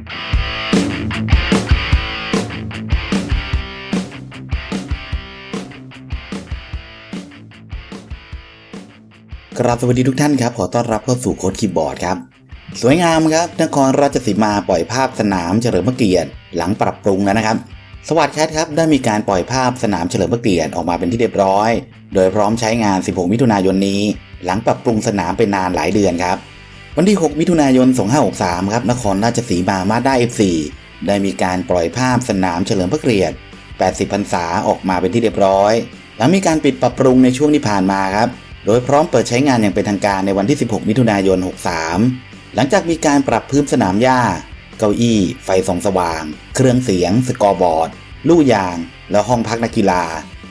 กราบสวัสดีทุกท่านครับ ขอต้อนรับเข้าสู่โค้ดคีย์บอร์ดครับ สวยงามครับ นครราชสีมาปล่อยภาพสนามเฉลิมพระเกียรติหลังปรับปรุงแล้วนะครับ สวัสดีครับครับ ได้มีการปล่อยภาพสนามเฉลิมพระเกียรติออกมาเป็นที่เรียบร้อย โดยพร้อมใช้งาน 16 มิถุนายนนี้ หลังปรับปรุงสนามไปนานหลายเดือนครับ วันที่ 6 มิถุนายน 2563 ครับ นครราชสีมามาด้า F4 ได้มีการปล่อยภาพสนามเฉลิมพระเกียรติ 80 พรรษาออกมาเป็นที่เรียบร้อย หลังมีการปิดปรับปรุงในช่วงที่ผ่านมาครับ โดยพร้อมเปิดใช้งานอย่างเป็นทางการในวันที่ 16 มิถุนายน 63 หลังจากมีการปรับพื้นสนามหญ้า เก้าอี้ ไฟส่องสว่าง เครื่องเสียง สกอร์บอร์ด ลู่ยาง และห้องพักนักกีฬา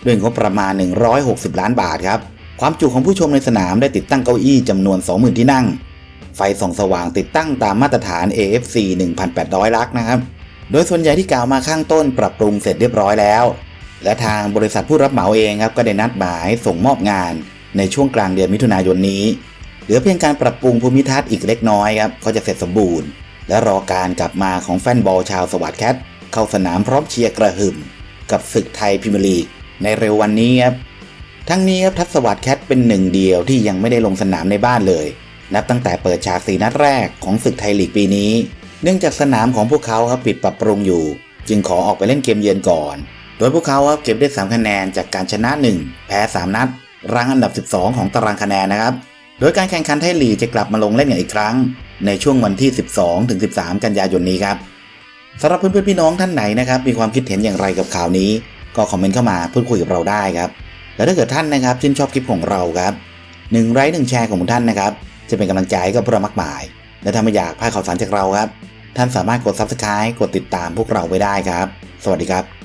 ด้วยงบประมาณ 160 ล้านบาทครับ ความจุของผู้ชมในสนามได้ติดตั้งเก้าอี้จำนวน 20,000 ที่นั่ง ไฟส่องสว่างติดตั้งตามมาตรฐาน AFC 1,800 ลักนะครับ โดยส่วนใหญ่ที่กล่าวมาข้างต้นปรับปรุงเสร็จเรียบร้อยแล้ว และทางบริษัทผู้รับเหมาเองครับก็ได้นัดหมายส่งมอบงาน ในช่วงกลางเดือนมิถุนายนนี้ เหลือเพียงการปรับปรุงภูมิทัศน์อีกเล็กน้อยครับก็จะเสร็จสมบูรณ์ และรอการกลับมาของแฟนบอลชาวสวัสดแคทเข้าสนามพร้อมเชียร์กระหึ่ม กับศึกไทยพรีเมียร์ลีกในเร็ววันนี้ครับทั้งนี้ครับทัศวัตแคทเป็นหนึ่งเดียวที่ยังไม่ได้ลงสนามในบ้านเลย นับตั้งแต่เปิดฉากสีนัดแรกของศึกไทยลีกปีนี้ เนื่องจากสนามของพวกเขาครับปิดปรับปรุงอยู่ จึงขอออกไปเล่นเกมเยือนก่อน โดยพวกเขาครับเก็บได้ 3 คะแนนจากการชนะ 1 แพ้ 3 นัดรังอันดับ 12 ของตารางคะแนนนะครับ โดยการแข่งขันไทยลีกจะกลับมาลงเล่นกันอีกครั้ง ในช่วงวันที่ 12ถึง13 กันยายนนี้ครับสำหรับเพื่อนๆพี่น้องท่านไหนนะครับมีความคิดเห็นอย่างไรกับข่าวนี้ ก็คอมเมนต์เข้ามาพูดคุยกับเราได้ครับและถ้าเกิดท่านนะครับชื่นชอบคลิปของเราครับหนึ่งไลค์หนึ่งแชร์ของท่านนะครับ จะเป็นกำลังใจกับพวกเรามากมาย และถ้าไม่อยากพลาดข่าวสารจากเราครับ ท่านสามารถกด Subscribe กดติดตามพวกเราไว้ได้ครับ สวัสดีครับ